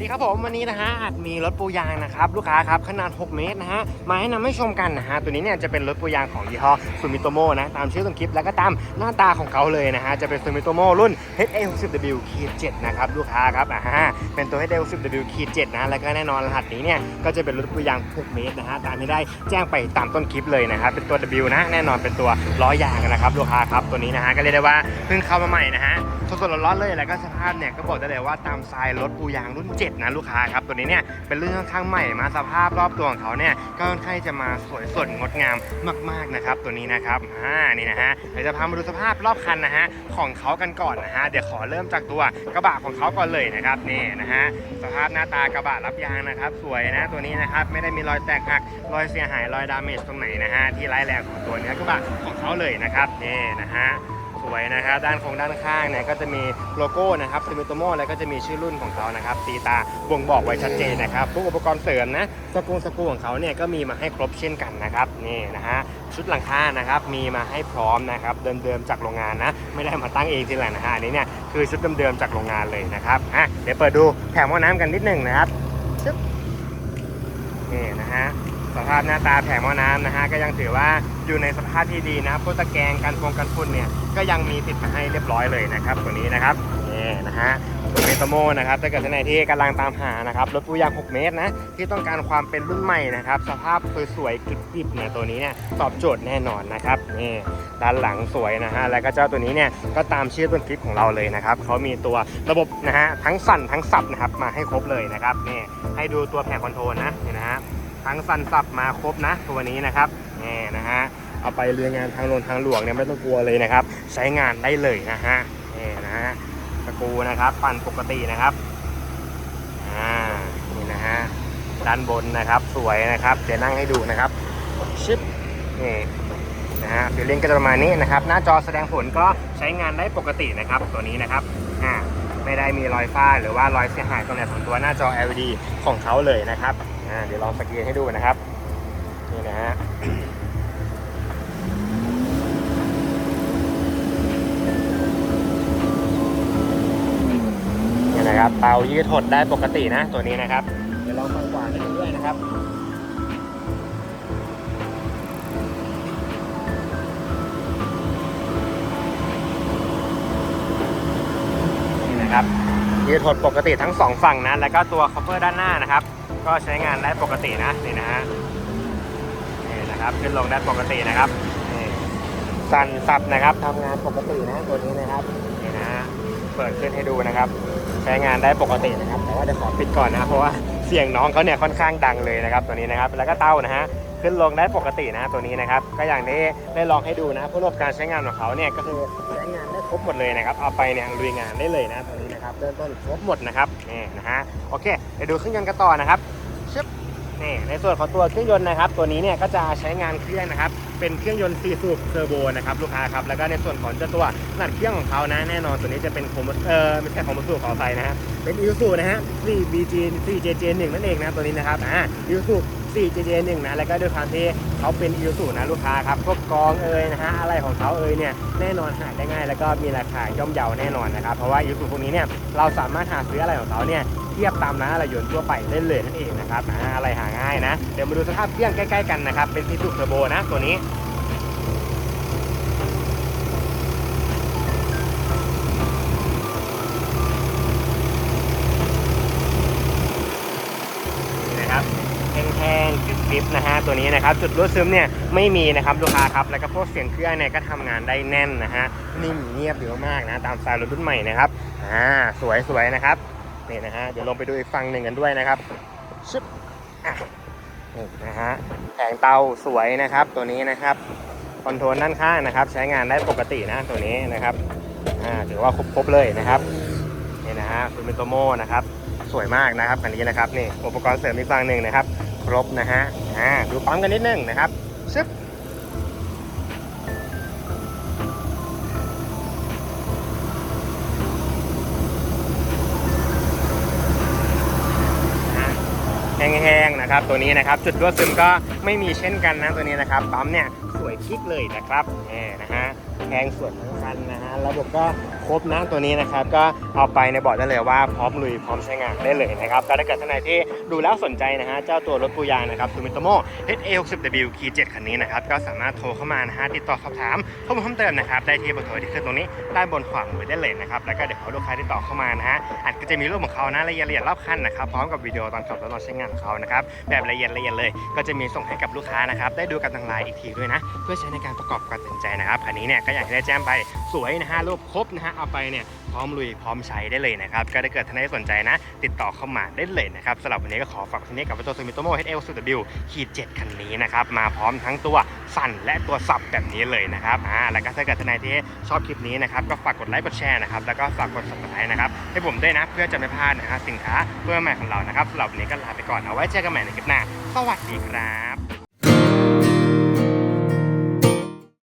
ดีครับผมวันนี้นะฮะอาจมีรถปูยางนะครับลูกค้าครับขนาด 6 เมตรนะฮะมาให้นำให้ชมกันนะฮะตัวนี้เนี่ยจะเป็นรถปูยางของยี่ห้อซูมิโตโมนะตามชื่อต้นคลิปแล้วก็ตามหน้าตาของเขาเลยนะฮะจะเป็นซูมิโตโมรุ่น HA 6 0 W 7นะครับลูกค้าครับอ่าฮะเป็นตัว HA 6 0 W 7นะแล้วก็แน่นอนรหัสนี้เนี่ยก็จะเป็นรถปูยาง 6 เมตรนะฮะตามที่ได้แจ้งไปตามต้นคลิปเลยนะครับเป็นตัว W นะแน่นอนเป็นตัวล้อยางนะครับลูกค้าครับตัวนี้นะฮะก็เรียกได้ว่าเพิ่งเข้ามาใหม่นะฮะสดๆร้อนๆเลยแล้วก็สภาพเนี่ยก็บอกได้เลยว่าตามทรายรถปูยางรุ่น7นะลูกค้าครับตัวนี้เนี่ยเป็นเรื่องค่อนข้างใหม่มาสภาพรอบตัวของเขาเนี่ยก็ค่อนข้างจะมาสวยสดงดงามมากๆนะครับตัวนี้นะครับอ่านี่นะฮะเดี๋ยวจะพามาดูสภาพรอบคันนะฮะของเขากันก่อนนะฮะเดี๋ยวขอเริ่มจากตัวกระบะของเขาก่อนเลยนะครับนี่นะฮะสภาพหน้าตากระบะรับยางนะครับสวยนะตัวนี้นะครับไม่ได้มีรอยแตกหักรอยเสียหายรอยดาเมจตรงไหนนะฮะที่ร้ายแรงของตัวเนื้อกระบะของเขาเลยนะครับนี่นะฮะ วยนะครับด้านของด้านข้างเนี่ยก็จะมีโลโก้นะครับซิมิโตโมแล้วก็จะมีชื่อรุ่นของเขานะครับตีตาบ่งบอกไว้ชัดเจนนะครับพวกอุปกรณ์เสริมนะสกรูสกูของเขาเนี่ยก็มีมาให้ครบเช่นกันนะครับนี่นะฮะชุดหลังคานะครับมีมาให้พร้อมนะครับเดิมๆจากโรงงานนะไม่ได้มาตั้งเองทีหลังนะฮะอันนี้เนี่ยคือชุดเดิมๆจากโรงงานเลยนะครับอะเดี๋ยวเปิดดูแผงหม้อน้ำกันนิดหนึ่งนะครับนี่นะฮะ สภาพหน้าตาแผงหม้อน้ำนะฮะก็ยังถือว่าอยู่ในสภาพที่ดีนะพวกตะแกรงกันฟงกันฝุ่นเนี่ยก็ยังมีติดมาให้เรียบร้อยเลยนะครับตัวนี้นะครับนี่นะฮะตัวเมตโมนะครับถ้าเกิดท่านไหนที่กำลังตามหานะครับรถปูยาง 6 เมตรนะที่ต้องการความเป็นรุ่นใหม่นะครับสภาพสวยๆกริบๆเนี่ยตัวนี้เนี่ยตอบโจทย์แน่นอนนะครับนี่ด้านหลังสวยนะฮะแล้วก็เจ้าตัวนี้เนี่ยก็ตามชื่อต้นคลิปของเราเลยนะครับเขามีตัวระบบนะฮะทั้งสั่นทั้งสับนะครับมาให้ครบเลยนะครับนี่ให้ดูตัวแผงคอนโทรลนะนี่นะฮะ ทั้งสันสับมาครบนะตัวนี้นะครับนี่นะฮะเอาไปเรืองานทางลงทางหลวงเนี่ยไม่ต้องกลัวเลยนะครับ ใช้งานได้เลยนะฮะนี่นะฮะตะกูนะครับปั่นปกตินะครับอ่านี่นะฮะด้านบนนะครับสวยนะครับเดี๋ยวนั่งให้ดูนะครับชิปนี่นะฮะฟิลลิ่งก็จะประมาณนี้นะครับ หน้าจอแสดงผลก็ใช้งานได้ปกตินะครับตัวนี้นะครับอ่าไม่ได้มีรอยฝ้าหรือว่ารอยเสียหายตรงไหนของตัวหน้าจอ LED ของเขาเลยนะครับ อ่าเดี๋ยวลองสกรีนให้ดูนะครับ นี่นะฮะนี่นะครับเตายืดหดได้ปกตินะตัวนี้นะครับ เดี๋ยวลองฟังขวาให้ดูด้วยนะครับนี่นะครับยืดหดปกติทั้งสองฝั่งนะแล้วก็ตัวคอปเปอร์ด้านหน้านะครับ ก็ใช้งานได้ปกตินะนี่นะฮะนี่นะครับขึ้นลงได้ปกตินะครับนี่สั่นสับนะครับทำงานปกตินะตัวนี้นะครับนี่นะฮะเปิดขึ้นให้ดูนะครับ ใช้งานได้ปกตินะครับ แต่ว่าเดี๋ยวขอปิดก่อนนะเพราะว่าเสียงน้องเขาเนี่ยค่อนข้างดังเลยนะครับ ตัวนี้นะครับแล้วก็เต้านะฮะขึ้นลงได้ปกตินะตัวนี้นะครับ ก็อย่างที่ได้ลองให้ดูนะผู้ระบบการใช้งานของเขาเนี่ยก็คือใช้งานได้ครบหมดเลยนะครับ เอาไปเนี่ยลุยงานได้เลยนะตัวนี้นะครับเริ่มต้นครบหมดนะครับนี่นะฮะโอเค เดี๋ยวดูเครื่องยนต์กันต่อนะครับชึบนี่ในส่วนของตัวเครื่องยนต์นะครับ ตัวนี้เนี่ยก็จะใช้งานเครื่องนะครับ เป็นเครื่องยนต์4สูบเทอร์โบนะครับลูกค้าครับ แล้วก็ในส่วนของเจ้าตัวขนาดเครื่องของเขานะ แน่นอนตัวนี้จะเป็นโคมเออไม่ใช่โคมสูขอไฟนะฮะ เป็นอิ u ซูนะฮะ 4BG 4JJ1 นั่นเองนะตัวนี้นะครับ อ่าอิ u ซู 4JJ1 นะ แล้วก็ด้วยความที่เขาเป็นอิ u ซูนะลูกค้าครับ พวกกองเอยนะฮะ อะไรของเขาเอยเนี่ย แน่นอนหาได้ง่าย แล้วก็มีราคาย่อมเยาแน่นอนนะครับ เพราะว่าอิ u ซูพวกนี้เนี่ย เราสามารถหาซื้ออะไรของเขาเนี่ยเทียบตามนะอะไรยนต์ทั่วไปได้เลยนั่นเองนะครับอ่าอะไรหาง่ายนะ เดี๋ยวมาดูสภาพเครื่องใกล้ๆกันนะครับ เป็น4สูเทอร์โบนะตัวนี้นะครับแห้งๆกริบๆนะฮะตัวนี้นะครับ จุดรั่วซึมเนี่ยไม่มีนะครับลูกค้าครับ แล้วก็พวกเสียงเครื่องเนี่ยก็ทำงานได้แน่นนะฮะนิ่มเงียบเยอะมากนะ ตามสไตล์รถรุ่นใหม่นะครับอ่าสวยๆนะครับ นี่นะฮะเดี๋ยวลงไปดูอีกฝั่งหนึ่งกันด้วยนะครับชึบอะนี่นะฮะแผงเตาสวยนะครับ ตัวนี้นะครับคอนโทรลด้านข้างนะครับ ใช้งานได้ปกตินะตัวนี้นะครับอ่าถือว่าครบๆเลยนะครับนี่นะฮะคุณเป็นโตโมนะครับ สวยมากนะครับอันนี้นะครับนี่อุปกรณ์เสริมอีกฝั่งหนึ่งนะครับ ครบนะฮะอ่าดูปั๊มกันนิดนึงนะครับชึบ แห้งๆนะครับ ตัวนี้นะครับ จุดรั่วซึมก็ไม่มีเช่นกันนะตัวนี้นะครับปั๊มเนี่ยสวยคลิกเลยนะครับนี่นะฮะ แพงส่วนทั้งคันนะฮะระบบก็ครบนะตัวนี้นะครับ ก็เอาไปในบอกได้เลยว่าพร้อมลุยพร้อมใช้งานได้เลยนะครับก็ถ้าเกิดท่านไหนที่ดูแล้วสนใจนะฮะเจ้าตัวรถปูยางนะครับซูมิโตโม HA60W Key 7คันนี้นะครับก็สามารถโทรเข้ามานะฮะติดต่อสอบถามข้อมูลเพิ่มเติมนะครับได้ที่เบอร์โทรที่ขึ้นตรงนี้ด้านบนขวามือได้เลยนะครับแล้วก็เดี๋ยวเขาลูกค้าติดต่อเข้ามานะฮะอาจก็จะมีรูปของเขานะละเอียดละเอียดรอบคันนะครับพร้อมกับวิดีโอตอนขับรถตอนใช้งานของเขานะครับแบบละเอียดละเอียดเลย ก็จะมีส่งให้กับลูกค้านะครับได้ดูกันทางไลน์อีกทีด้วยนะ เพื่อใช้ในการประกอบการตัดสินใจนะครับคันนี้เนี่ยก็อยากให้ได้แจ้งไปสวยนะฮะรูปครบนะฮะเอาไปเนี่ยพร้อมลุยพร้อมใช้ได้เลยนะครับก็ถ้าเกิดท่านใดสนใจนะ ติดต่อเข้ามาได้เลยนะครับสำหรับวันนี้ก็ขอฝากทีนี้กับตัว Sumitomo HL สุด W ขีด7คันนี้นะครับมาพร้อมทั้งตัวสั่นและตัวสับแบบนี้เลยนะครับอ่าแล้วก็ถ้าเกิดท่านใดที่ชอบคลิปนี้นะครับก็ฝากกดไลค์กดแชร์นะครับแล้วก็ฝากกด subscribe นะครับให้ผมด้วยนะเพื่อจะไม่พลาดนะฮะสินค้าเพื่อใหม่ของเรานะครับสำหรับวันนี้ก็ลาไปก่อนเอาไว้เจอกันใหม่ในคลิปหน้าสวัสดีครับ